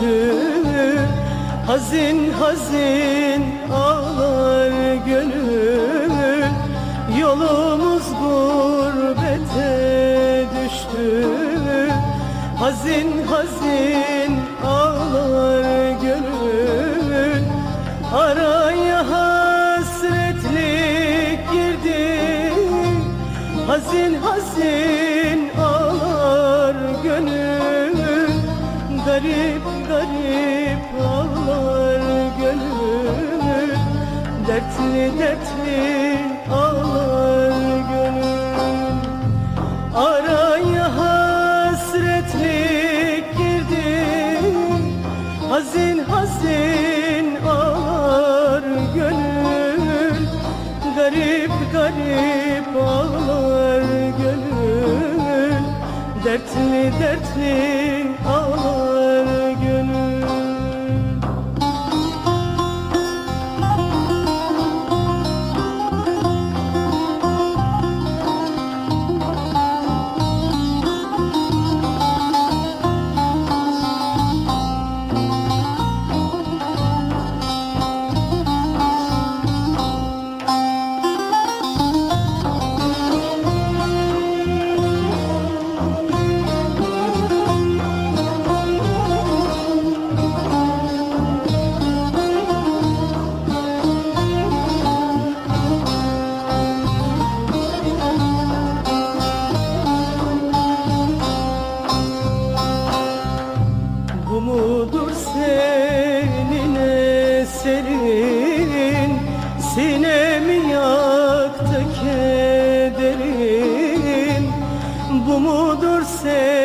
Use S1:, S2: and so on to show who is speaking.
S1: düştü Hazin hazin ağlar gönül. Yolumuz gurbete düştü Hazin hazin ağlar gönül. Araya hasretlik girdi Hazin hazin ağlar gönül. Garip Dertli dertli ağlar gönül. Araya hasretlik girdi. Hazin hazin ağlar gönül. Garip garip ağlar gönül. Dertli dertli ağlar Sinemi yaktı kederin Bu mudur sen?